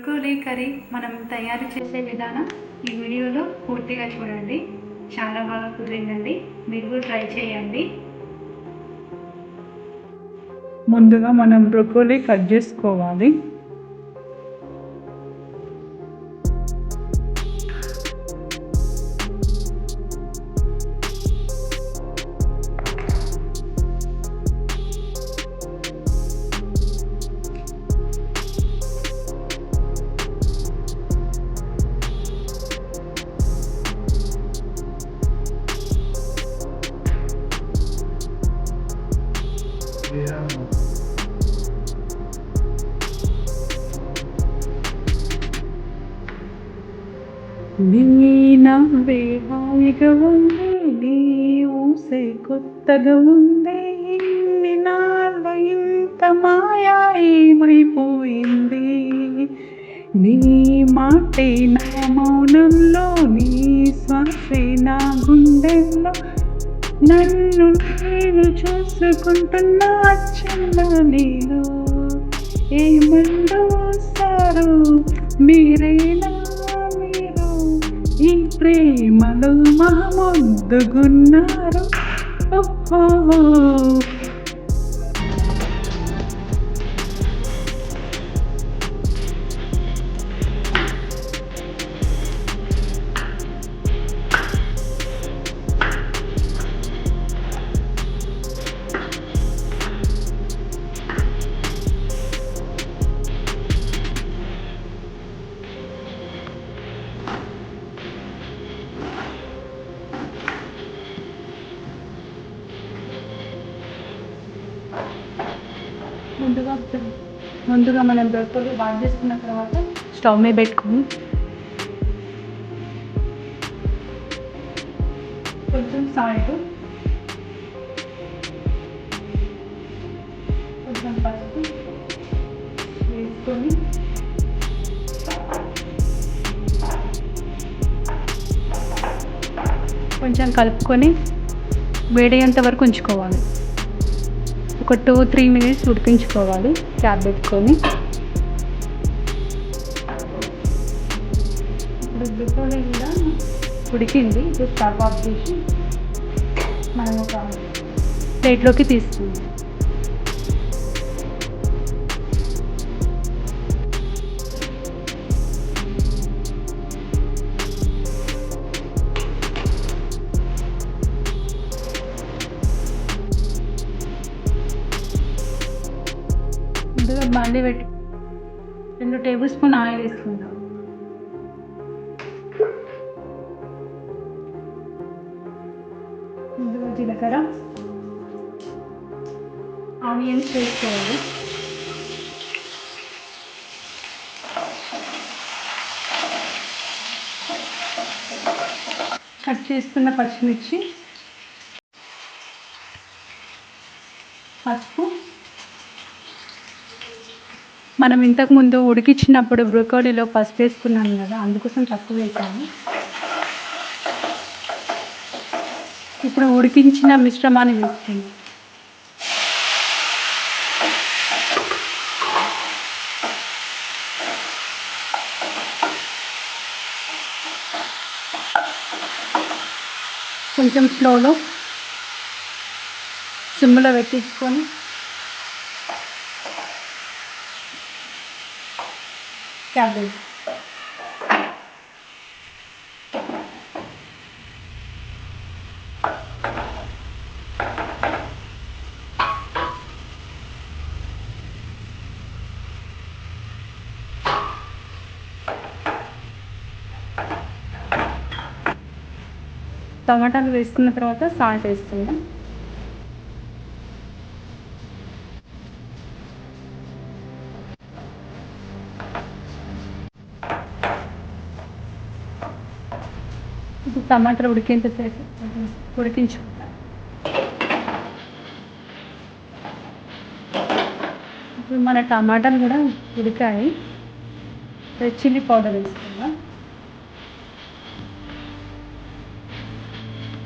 Broccoli curry మనం తయారు చేసే విధానం ఈ వీడియోలో పూర్తిగా చూడండి. చాలా బాగా కుదిరిందండి. మీరు కూడా ట్రై చేయండి. ముందుగా మనం బ్రొకోలీ కట్ చేసుకోవాలి. నీ నవ్వే హాయిగా ఉంది నీ ఊసే కొత్తగా ఉంది ఇన్ని నాళ్ళ ఇంత మాయా ఏమైపోయింది నీ మాటే నా మౌనంలో నీ శ్వాసే నా గుండెల్లో నన్ను నేను చూసుకుంటున్నా చిన్న నేను ఏమంటూ సారు మీరైనా ప్రేమలో మహముద్దుగున్నారు ఓహో. ముందుగా ముందుగా మనం బ్రెడ్తో బాగా చేసుకున్న తర్వాత స్టవ్ మీద పెట్టుకొని కొంచెం సాల్ట్ కొంచెం పసుపు వేసుకొని కొంచెం కలుపుకొని వేడయ్యేంత వరకు ఉంచుకోవాలి. ఒక టూ త్రీ మినిట్స్ ఉడికించుకోవాలి క్యాప్ పెట్టుకొని. ఇప్పుడు కూడా ఉడికింది ఇప్పుడు స్టవ్ ఆఫ్ చేసి మనం ఒక ప్లేట్లోకి తీసుకుందాం. మళ్ళీ పెట్టి రెండు టేబుల్ స్పూన్ ఆయిల్ వేసుకుందాం ముందుగా జీలకర్ర ఆనియన్స్ వేసుకోవాలి. కట్ చేసుకున్న పచ్చిమిర్చి పసుపు మనం ఇంతకుముందు ఉడికించినప్పుడు బ్రోకోలీలో పసుపు వేసుకున్నాం కదా అందుకోసం తక్కువ వేసాము. ఇప్పుడు ఉడికించిన మిశ్రమాన్ని వేస్తుంది కొంచెం స్లోలో సిమ్లో పెట్టించుకొని క్యాబేజ్ టమాటాలు వేసుకున్న తర్వాత సాల్ట్ వేస్తున్నాం ఇప్పుడు టమాటాలు ఉడికేంత సేపు ఉడికించుకుంటాం ఇప్పుడు మన టమాటాలు కూడా ఉడికాయి. రెడ్ చిల్లీ పౌడర్ వేసుకుందాం.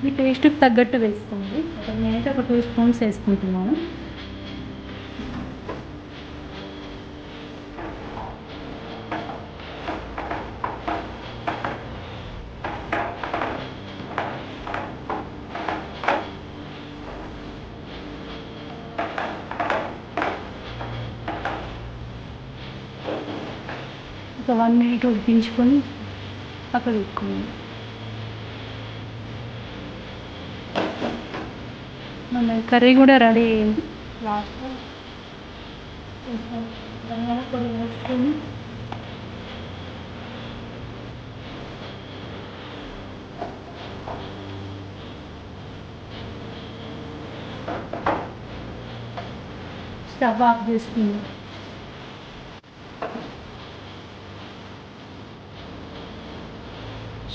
మీ టేస్ట్కి తగ్గట్టు వేసుకోండి. నేనైతే ఒక టూ స్పూన్స్ వేసుకుంటున్నాను. ఒక వన్ మినిట్ ఉడికించుకొని పక్కన పెట్టుకోవాలి మన కర్రీ కూడా రెడీ అయింది. లాస్ట్ బంగారం ధనియాల పొడి వేసుకొని స్టవ్ ఆఫ్ చేసుకుందాం.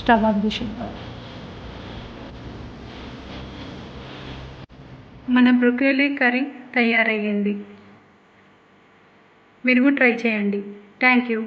స్టవ్ ఆఫ్ చేసేద్దాం. మన బ్రొకోలీ కర్రీ తయారయ్యింది. మీరు ట్రై చేయండి. Thank you.